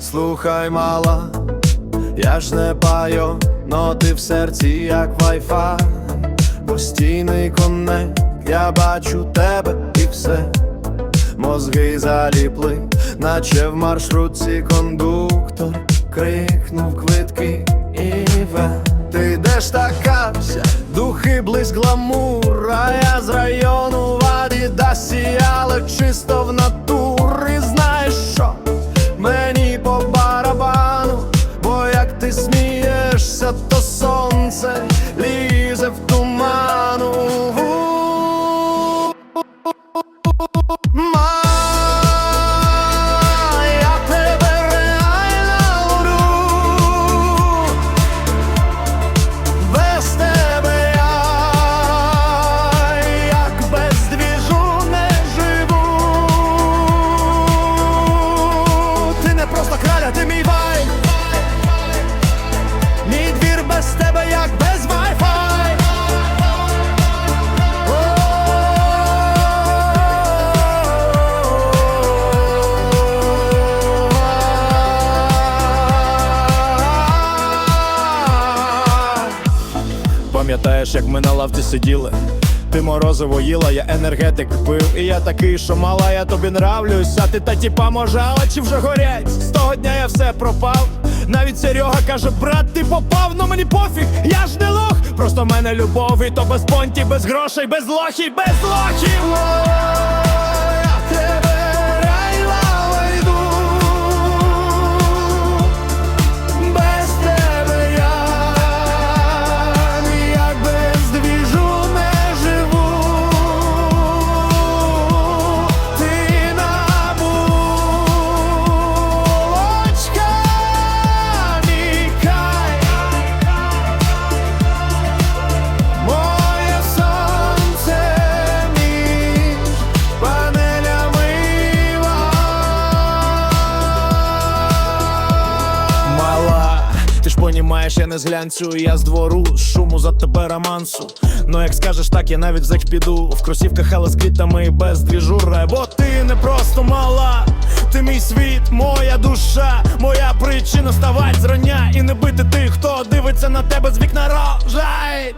Слухай, мала, я ж не пайо, но ти в серці, як вайфай, постійний коннект, я бачу тебе і все, мозги заліпли, наче в маршрутці кондуктор, крикнув квитки і ве. Ти йдеш така вся, духи близь гламур, а я з району в Адідасі, але чисто в натурі, słońcem, liże w tumanu. Пам'ятаєш, як ми на лавці сиділи? Ти морозиво їла, я енергетик пив. І я такий, що мала, я тобі нравлюсь. А ти та тіпа може, чи вже горять. З того дня я все пропав. Навіть Серега каже, брат, ти попав, ну мені пофіг, я ж не лох. Просто в мене любов, і то без понтів, без грошей, без лохів, без лохів. Понімаєш, я не з глянцю, я з двору, з шуму за тебе романсу. Ну як скажеш так, я навіть зек піду В кросівках, але з квітами і без двіжура Бо ти не просто мала, ти мій світ, моя душа, моя причина ставать зрання і не бити тих, хто дивиться на тебе з вікна рожай.